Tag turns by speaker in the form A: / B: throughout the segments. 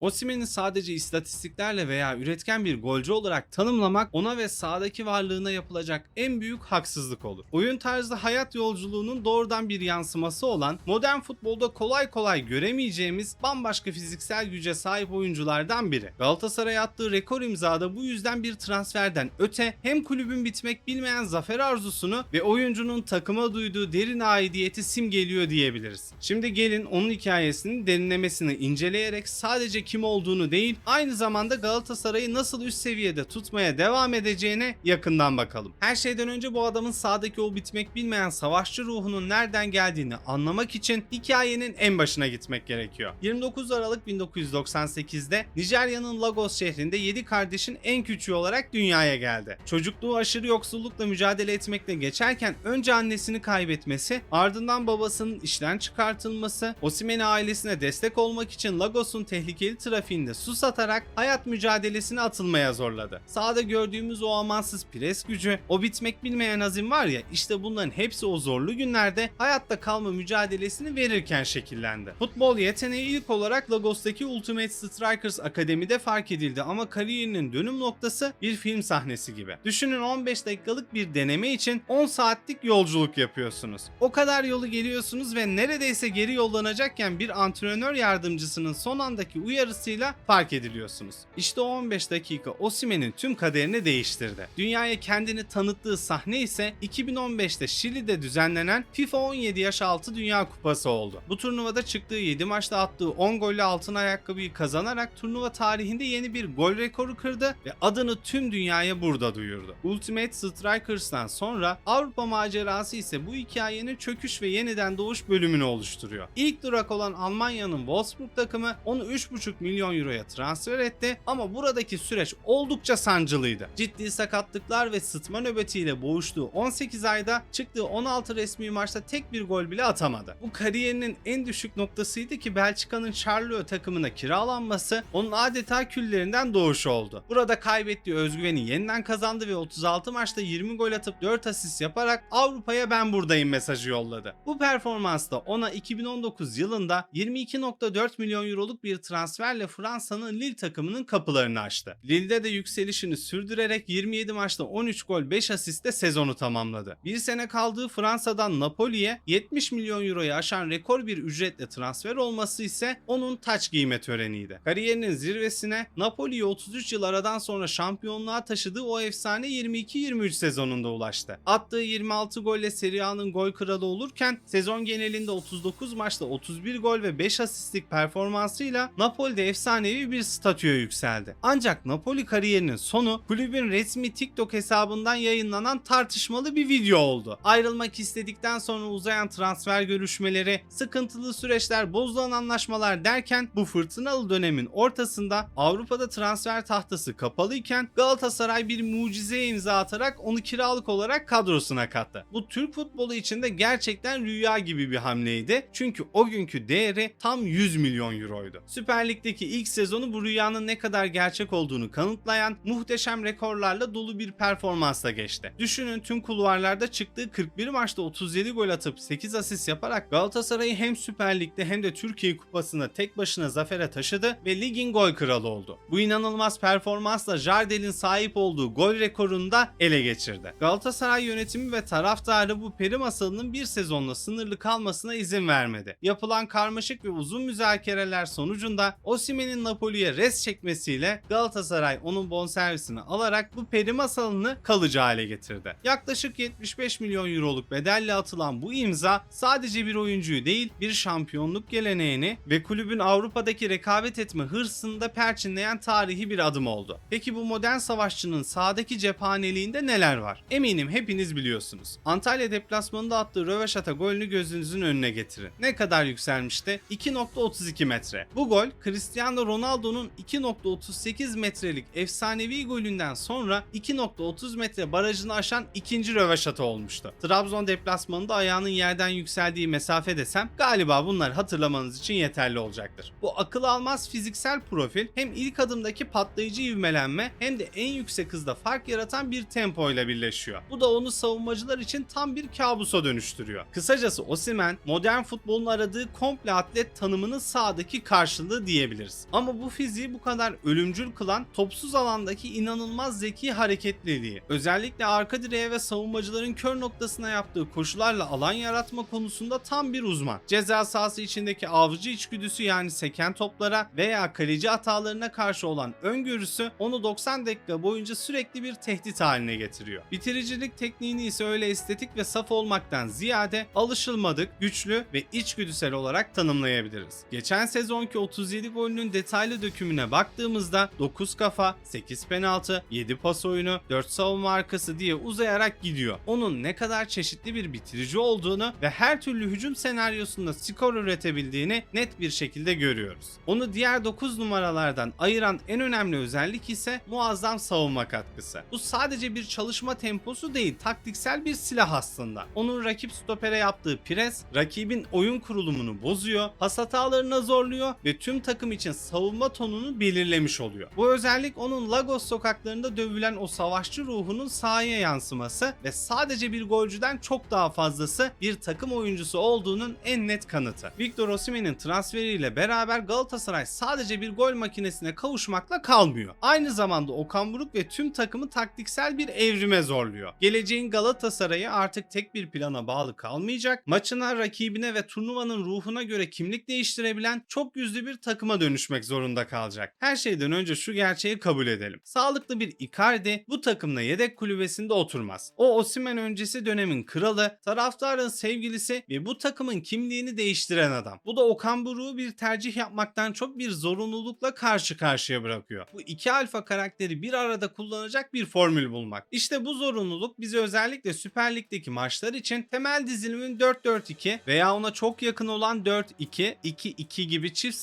A: Osimhen'i sadece istatistiklerle veya üretken bir golcü olarak tanımlamak ona ve sahadaki varlığına yapılacak en büyük haksızlık olur. Oyun tarzı hayat yolculuğunun doğrudan bir yansıması olan modern futbolda kolay kolay göremeyeceğimiz bambaşka fiziksel güce sahip oyunculardan biri. Galatasaray attığı rekor imzada bu yüzden bir transferden öte hem kulübün bitmek bilmeyen zafer arzusunu ve oyuncunun takıma duyduğu derin aidiyeti simgeliyor diyebiliriz. Şimdi gelin onun hikayesinin derinlemesini inceleyerek sadece kim olduğunu değil aynı zamanda Galatasaray'ı nasıl üst seviyede tutmaya devam edeceğine yakından bakalım. Her şeyden önce bu adamın sahadaki o bitmek bilmeyen savaşçı ruhunun nereden geldiğini anlamak için hikayenin en başına gitmek gerekiyor. 29 Aralık 1998'de Nijerya'nın Lagos şehrinde 7 kardeşin en küçüğü olarak dünyaya geldi. Çocukluğu aşırı yoksullukla mücadele etmekle geçerken önce annesini kaybetmesi, ardından babasının işten çıkartılması, Osimhen ailesine destek olmak için Lagos'un tehlikeli trafiğinde su satarak hayat mücadelesine atılmaya zorladı. Sahada gördüğümüz o amansız pres gücü, o bitmek bilmeyen azim var ya işte bunların hepsi o zorlu günlerde hayatta kalma mücadelesini verirken şekillendi. Futbol yeteneği ilk olarak Lagos'taki Ultimate Strikers Akademi'de fark edildi ama kariyerinin dönüm noktası bir film sahnesi gibi. Düşünün 15 dakikalık bir deneme için 10 saatlik yolculuk yapıyorsunuz. O kadar yolu geliyorsunuz ve neredeyse geri yollanacakken bir antrenör yardımcısının son andaki uyarısıyla fark ediliyorsunuz. İşte o 15 dakika Osimhen'in tüm kaderini değiştirdi. Dünyaya kendini tanıttığı sahne ise 2015'te Şili'de düzenlenen FIFA 17 yaş altı Dünya Kupası oldu. Bu turnuvada çıktığı 7 maçta attığı 10 golle altın ayakkabıyı kazanarak turnuva tarihinde yeni bir gol rekoru kırdı ve adını tüm dünyaya burada duyurdu. Ultimate Strikers'tan sonra Avrupa macerası ise bu hikayenin çöküş ve yeniden doğuş bölümünü oluşturuyor. İlk durak olan Almanya'nın Wolfsburg takımı onu 3,5 milyon euroya transfer etti ama buradaki süreç oldukça sancılıydı. Ciddi sakatlıklar ve sıtma nöbetiyle boğuştuğu 18 ayda çıktığı 16 resmi maçta tek bir gol bile atamadı. Bu kariyerinin en düşük noktasıydı ki Belçika'nın Charleroi takımına kiralanması onun adeta küllerinden doğuşu oldu. Burada kaybettiği özgüveni yeniden kazandı ve 36 maçta 20 gol atıp 4 asist yaparak Avrupa'ya ben buradayım mesajı yolladı. Bu performansta ona 2019 yılında 22.4 milyon euroluk bir transferle Fransa'nın Lille takımının kapılarını açtı. Lille'de de yükselişini sürdürerek 27 maçta 13 gol 5 asistle sezonu tamamladı. Bir sene kaldığı Fransa'dan Napoli'ye 70 milyon euroyu aşan rekor bir ücretle transfer olması ise onun taç giyme töreniydi. Kariyerinin zirvesine Napoli'yi 33 yıl aradan sonra şampiyonluğa taşıdığı o efsane 22-23 sezonunda ulaştı. Attığı 26 golle Serie A'nın gol kralı olurken sezon genelinde 39 maçta 31 gol ve 5 asistlik performansıyla Napoli'de efsanevi bir statüye yükseldi. Ancak Napoli kariyerinin sonu kulübün resmi TikTok hesabından yayınlanan tartışmalı bir video oldu. Ayrılmak istedikten sonra uzayan transfer görüşmeleri, sıkıntılı süreçler, bozulan anlaşmalar derken bu fırtınalı dönemin ortasında Avrupa'da transfer tahtası kapalıyken Galatasaray bir mucizeye imza atarak onu kiralık olarak kadrosuna kattı. Bu Türk futbolu için de gerçekten rüya gibi bir hamleydi. Çünkü o günkü değeri tam 100 milyon euroydu. Süper Lig'deki ilk sezonu bu rüyanın ne kadar gerçek olduğunu kanıtlayan muhteşem rekorlarla dolu bir performansla geçti. Düşünün tüm kulvarlarda çıktığı 41 maçta 37 gol atıp 8 asist yaparak Galatasaray'ı hem Süper Lig'de hem de Türkiye Kupası'nda tek başına zafere taşıdı ve ligin gol kralı oldu. Bu inanılmaz performansla Jardel'in sahip olduğu gol rekorunu da ele geçirdi. Galatasaray yönetimi ve taraftarı bu peri masalının bir sezonla sınırlı kalmasına izin vermedi. Yapılan karmaşık ve uzun müzakereler sonucunda Osimhen'in Napoli'ye res çekmesiyle Galatasaray onun bonservisini alarak bu peri masalını kalıcı hale getirdi. Yaklaşık 75 milyon euroluk bedelle atılan bu imza sadece bir oyuncuyu değil bir şampiyonluk geleneğini ve kulübün Avrupa'daki rekabet etme hırsını da perçinleyen tarihi bir adım oldu. Peki bu modern savaşçının sahadaki cephaneliğinde neler var? Eminim hepiniz biliyorsunuz. Antalya deplasmanında attığı röveşata golünü gözünüzün önüne getirin. Ne kadar yükselmişti? 2.32 metre. Bu gol Cristiano Ronaldo'nun 2.38 metrelik efsanevi golünden sonra 2.30 metre barajını aşan ikinci röveşata olmuştu. Trabzon deplasmanında ayağının yerden yükseldiği mesafe desem galiba bunlar hatırlamanız için yeterli olacaktır. Bu akıl almaz fiziksel profil hem ilk adımdaki patlayıcı ivmelenme hem de en yüksek hızda fark yaratan bir tempo ile birleşiyor. Bu da onu savunmacılar için tam bir kabusa dönüştürüyor. Kısacası Osimhen modern futbolun aradığı komple atlet tanımının sahadaki karşılığı diyebiliriz. Diyebiliriz. Ama bu fiziği bu kadar ölümcül kılan topsuz alandaki inanılmaz zeki hareketliliği. Özellikle arka direğe ve savunmacıların kör noktasına yaptığı koşularla alan yaratma konusunda tam bir uzman. Ceza sahası içindeki avcı içgüdüsü yani seken toplara veya kaleci hatalarına karşı olan öngörüsü onu 90 dakika boyunca sürekli bir tehdit haline getiriyor. Bitiricilik tekniğini ise öyle estetik ve saf olmaktan ziyade alışılmadık, güçlü ve içgüdüsel olarak tanımlayabiliriz. Geçen sezonki 37 golünün detaylı dökümüne baktığımızda 9 kafa, 8 penaltı, 7 pas oyunu, 4 savunma arkası diye uzayarak gidiyor. Onun ne kadar çeşitli bir bitirici olduğunu ve her türlü hücum senaryosunda skor üretebildiğini net bir şekilde görüyoruz. Onu diğer 9 numaralardan ayıran en önemli özellik ise muazzam savunma katkısı. Bu sadece bir çalışma temposu değil, taktiksel bir silah aslında. Onun rakip stopere yaptığı pres, rakibin oyun kurulumunu bozuyor, pas hatalarına zorluyor ve tüm takım için savunma tonunu belirlemiş oluyor. Bu özellik onun Lagos sokaklarında dövülen o savaşçı ruhunun sahaya yansıması ve sadece bir golcüden çok daha fazlası bir takım oyuncusu olduğunun en net kanıtı. Victor Osimhen'in transferiyle beraber Galatasaray sadece bir gol makinesine kavuşmakla kalmıyor. Aynı zamanda Okan Buruk ve tüm takımı taktiksel bir evrime zorluyor. Geleceğin Galatasaray'ı artık tek bir plana bağlı kalmayacak, maçına, rakibine ve turnuvanın ruhuna göre kimlik değiştirebilen çok yüzlü bir takıma dönüşmek zorunda kalacak. Her şeyden önce şu gerçeği kabul edelim. Sağlıklı bir Icardi bu takımla yedek kulübesinde oturmaz. O Osimhen öncesi dönemin kralı, taraftarın sevgilisi ve bu takımın kimliğini değiştiren adam. Bu da Okan Buruk'u bir tercih yapmaktan çok bir zorunlulukla karşı karşıya bırakıyor. Bu iki alfa karakteri bir arada kullanacak bir formül bulmak. İşte bu zorunluluk bizi özellikle Süper Lig'deki maçlar için temel dizilimin 4-4-2 veya ona çok yakın olan 4-2-2-2 gibi çift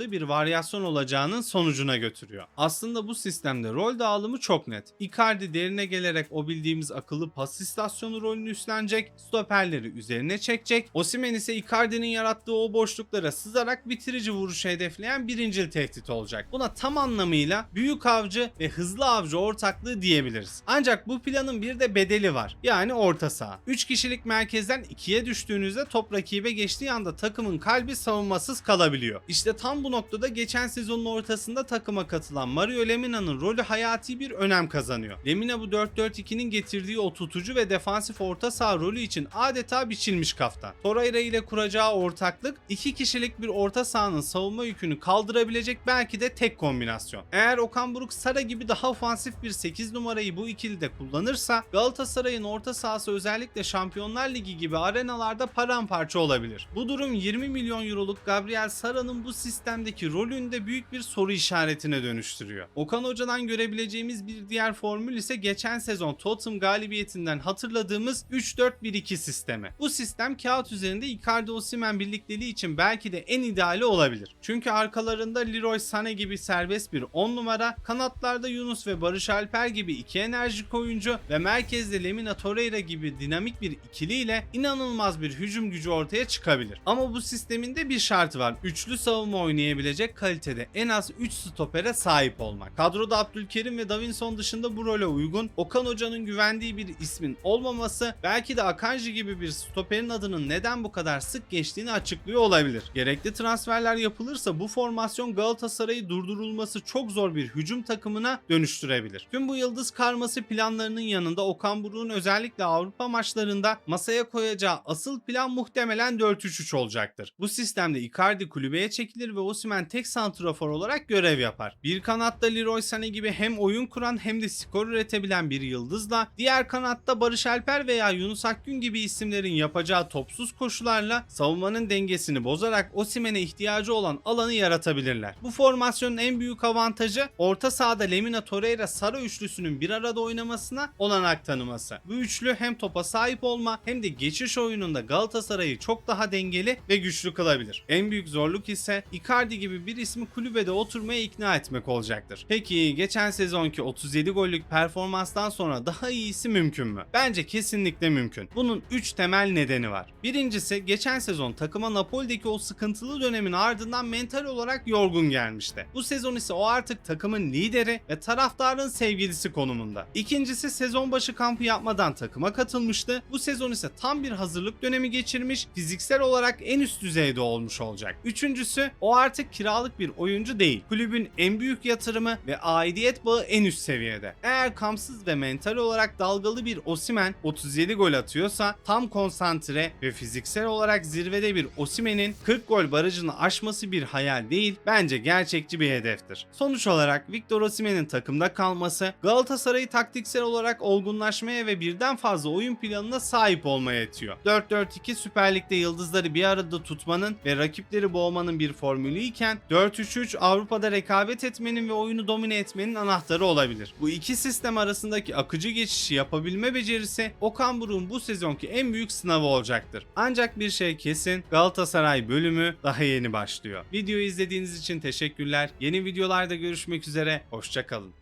A: santraforlu bir varyasyon olacağının sonucuna götürüyor. Aslında bu sistemde rol dağılımı çok net. Icardi derine gelerek o bildiğimiz akıllı pas istasyonu rolünü üstlenecek, stoperleri üzerine çekecek. Osimhen ise Icardi'nin yarattığı o boşluklara sızarak bitirici vuruşu hedefleyen birincil tehdit olacak. Buna tam anlamıyla büyük avcı ve hızlı avcı ortaklığı diyebiliriz. Ancak bu planın bir de bedeli var. Yani orta saha. 3 kişilik merkezden 2'ye düştüğünüzde top rakibe geçtiği anda takımın kalbi savunmasız kalabiliyor. İşte tam bu noktada geçen sezonun ortasında takıma katılan Mario Lemina'nın rolü hayati bir önem kazanıyor. Lemina bu 4-4-2'nin getirdiği o ve defansif orta saha rolü için adeta biçilmiş kaftan. Torreira ile kuracağı ortaklık iki kişilik bir orta sahanın savunma yükünü kaldırabilecek belki de tek kombinasyon. Eğer Okan Buruk Sara gibi daha ofansif bir 8 numarayı bu ikilide kullanırsa Galatasaray'ın orta sahası özellikle Şampiyonlar Ligi gibi arenalarda paramparça olabilir. Bu durum 20 milyon euroluk Gabriel Sara'nın bu sistemdeki rolünde büyük bir soru işaretine dönüştürüyor. Okan Hoca'dan görebileceğimiz bir diğer formül ise geçen sezon Tottenham galibiyetinden hatırladığımız 3-4-1-2 sistemi. Bu sistem kağıt üzerinde Icardi Osimhen birlikteliği için belki de en ideali olabilir. Çünkü arkalarında Leroy Sané gibi serbest bir 10 numara, kanatlarda Yunus ve Barış Alper gibi iki enerjik oyuncu ve merkezde Lemina Torreira gibi dinamik bir ikiliyle inanılmaz bir hücum gücü ortaya çıkabilir. Ama bu sistemin de bir şartı var. Üçlü savunma oynayabilecek kalitede en az 3 stopere sahip olmak. Kadroda Abdülkerim ve Davinson dışında bu role uygun Okan Hoca'nın güvendiği bir ismin olmaması belki de Akanji gibi bir stoperin adının neden bu kadar sık geçtiğini açıklıyor olabilir. Gerekli transferler yapılırsa bu formasyon Galatasaray'ı durdurulması çok zor bir hücum takımına dönüştürebilir. Tüm bu yıldız karması planlarının yanında Okan Buruk'un özellikle Avrupa maçlarında masaya koyacağı asıl plan muhtemelen 4-3-3 olacaktır. Bu sistemde Icardi kulübeye çekilir ve Osimhen tek santrafor olarak görev yapar. Bir kanatta Leroy Sané gibi hem oyun kuran hem de skor üretebilen bir yıldızla, diğer kanatta Barış Alper veya Yunus Akgün gibi isimlerin yapacağı topsuz koşularla savunmanın dengesini bozarak Osimhen'e ihtiyacı olan alanı yaratabilirler. Bu formasyonun en büyük avantajı orta sahada Lemina Torreira Sara üçlüsünün bir arada oynamasına olanak tanıması. Bu üçlü hem topa sahip olma hem de geçiş oyununda Galatasaray'ı çok daha dengeli ve güçlü kılabilir. En büyük zorluk ise Icardi gibi bir ismi kulübede oturmaya ikna etmek olacaktır. Peki geçen sezonki 37 gollük performanstan sonra daha iyisi mümkün mü? Bence kesinlikle mümkün. Bunun 3 temel nedeni var. Birincisi geçen sezon takıma Napoli'deki o sıkıntılı dönemin ardından mental olarak yorgun gelmişti. Bu sezon ise o artık takımın lideri ve taraftarın sevgilisi konumunda. İkincisi sezon başı kampı yapmadan takıma katılmıştı. Bu sezon ise tam bir hazırlık dönemi geçirmiş, fiziksel olarak en üst düzeyde olmuş olacak. Üçüncüsü o artık artık kiralık bir oyuncu değil. Kulübün en büyük yatırımı ve aidiyet bağı en üst seviyede. Eğer kamsız ve mental olarak dalgalı bir Osimen 37 gol atıyorsa tam konsantre ve fiziksel olarak zirvede bir Osimen'in 40 gol barajını aşması bir hayal değil, bence gerçekçi bir hedeftir. Sonuç olarak Victor Osimhen'in takımda kalması Galatasaray'ı taktiksel olarak olgunlaşmaya ve birden fazla oyun planına sahip olmaya itiyor. 4-4-2 Süper Lig'de yıldızları bir arada tutmanın ve rakipleri boğmanın bir formülü iken 4-3-3 Avrupa'da rekabet etmenin ve oyunu domine etmenin anahtarı olabilir. Bu iki sistem arasındaki akıcı geçişi yapabilme becerisi Okan Buruk'un bu sezonki en büyük sınavı olacaktır. Ancak bir şey kesin Galatasaray bölümü daha yeni başlıyor. Videoyu izlediğiniz için teşekkürler. Yeni videolarda görüşmek üzere. Hoşçakalın.